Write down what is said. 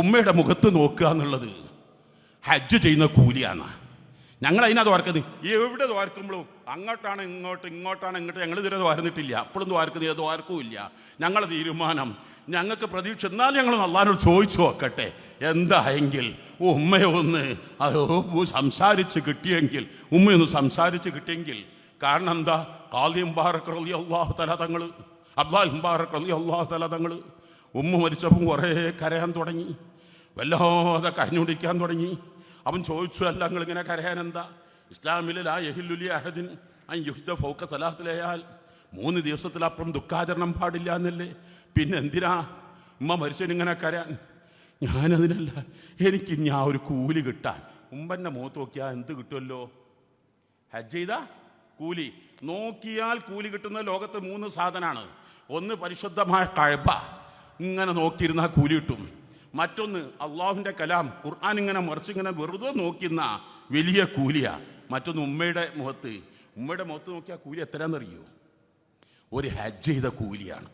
ഉമ്മയുടെ മുഖത്ത് നോക്കുക എന്നുള്ളത്. ഹജ്ജ് ചെയ്യുന്ന കൂലിയാണ്. ഞങ്ങൾ അതിനകത്ത് വാർക്കുന്നത് എവിടെ ദ്വാരക്കുമ്പോഴും അങ്ങോട്ടാണ് ഇങ്ങോട്ട് ഇങ്ങോട്ടാണ് ഇങ്ങോട്ട്. ഞങ്ങൾ ഇതുവരെ ദ്വാരന്നിട്ടില്ല അപ്പോഴും ദ്വാരക്കുന്നില്ല ദ്വാരക്കുമില്ല ഞങ്ങളുടെ തീരുമാനം ഞങ്ങൾക്ക് പ്രതീക്ഷ എന്നാലും ഞങ്ങൾ നല്ലാനോട് ചോദിച്ചു നോക്കട്ടെ. എന്തായെങ്കിൽ ഉമ്മയെ ഒന്ന് അത് സംസാരിച്ച് കിട്ടിയെങ്കിൽ ഉമ്മയൊന്ന് സംസാരിച്ച് കിട്ടിയെങ്കിൽ കാരണം എന്താ? കാലിയം ബാറക് റലി അള്ളാഹു തല തങ്ങൾ അബ്ദാൽ മുബാറക് അള്ളാഹു തല തങ്ങൾ ഉമ്മ മരിച്ചപ്പം കുറേ കരയാൻ തുടങ്ങി. വല്ലാതെ കരഞ്ഞുടിക്കാൻ തുടങ്ങി. അവൻ ചോദിച്ചു അല്ല നിങ്ങളിങ്ങനെ കരയാൻ എന്താ? ഇസ്ലാമിലെ ലാ യഹില്ലുലി അഹദിൻ ആ യുദ്ധ ഫൗക്ക തലാത്തിലയാൽ മൂന്ന് ദിവസത്തിലപ്പുറം ദുഃഖാചരണം പാടില്ല എന്നല്ലേ? പിന്നെ എന്തിനാ ഉമ്മ മരിച്ചതിനിങ്ങനെ കരയാൻ? ഞാനതിനല്ല എനിക്ക് ഇനി ആ ഒരു കൂലി കിട്ടാൻ. ഉമ്പന്റെ മുഖത്ത് നോക്കിയാൽ എന്ത് കിട്ടുമല്ലോ ഹജ്ജ് ചെയ്ത കൂലി. നോക്കിയാൽ കൂലി കിട്ടുന്ന ലോകത്ത് മൂന്ന് സാധനമാണ് ഒന്ന് പരിശുദ്ധമായ കഴപ്പ ഇങ്ങനെ നോക്കിയിരുന്നാൽ കൂലി കിട്ടും. മറ്റൊന്ന് അള്ളാഹുവിന്റെ കലാം ഖുർആൻ ഇങ്ങനെ മറിച്ചിങ്ങനെ വെറുതെ നോക്കുന്ന വലിയ കൂലിയാ. മറ്റൊന്ന് ഉമ്മയുടെ മുഖത്ത് ഉമ്മയുടെ മുഖത്ത് നോക്കിയാൽ കൂലി എത്രയാണെന്നറിയോ? ഒരു ഹജ്ജ് ചെയ്ത കൂലിയാണ്.